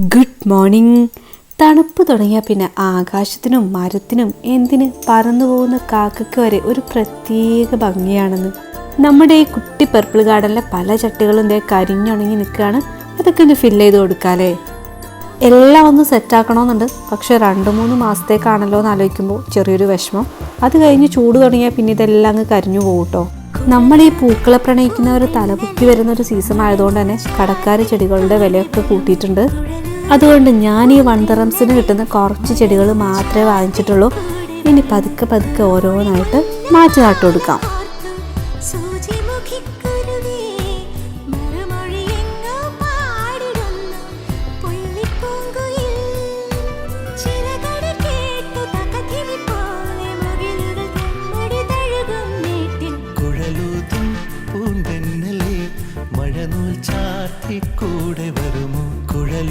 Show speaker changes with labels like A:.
A: Good morning തണുപ്പ് തുടങ്ങിയ പിന്നെ ആകാശത്തിനും മരത്തിനും എന്തിന് പറന്നു പോകുന്ന കാക്കയ്ക്ക് വരെ ഒരു പ്രത്യേക ഭംഗിയാണെന്ന്. നമ്മുടെ ഈ കുട്ടി പർപ്പിൾ ഗാർഡനിലെ പല ചട്ടികളും ഇതേ കരിഞ്ഞുണങ്ങി നിൽക്കുകയാണ്. അതൊക്കെ ഒന്ന് ഫില്ല് ചെയ്ത് കൊടുക്കാല്ലേ എല്ലാം ഒന്ന് സെറ്റാക്കണമെന്നുണ്ട് പക്ഷെ രണ്ട് മൂന്ന് മാസത്തേക്കാണല്ലോ എന്ന് ആലോചിക്കുമ്പോൾ ചെറിയൊരു വിഷമം. അത് കഴിഞ്ഞ് ചൂട് തുടങ്ങിയാൽ പിന്നെ ഇതെല്ലാം അങ്ങ് കരിഞ്ഞു പോകും കേട്ടോ. നമ്മൾ ഈ പൂക്കളെ പ്രണയിക്കുന്നവർ തലപൊക്കി വരുന്ന ഒരു സീസൺ ആയതുകൊണ്ട് തന്നെ കടക്കാർ ചെടികളുടെ വിലയൊക്കെ കൂട്ടിയിട്ടുണ്ട്. അതുകൊണ്ട് ഞാൻ ഈ വൺ തറംസിന് കിട്ടുന്ന കുറച്ച് ചെടികൾ മാത്രമേ വാങ്ങിച്ചിട്ടുള്ളൂ. ഇനി പതുക്കെ പതുക്കെ ഓരോന്നായിട്ട് മാറ്റി നട്ടു കൊടുക്കാം. കൂടെ വരുമോ? കുഴൽ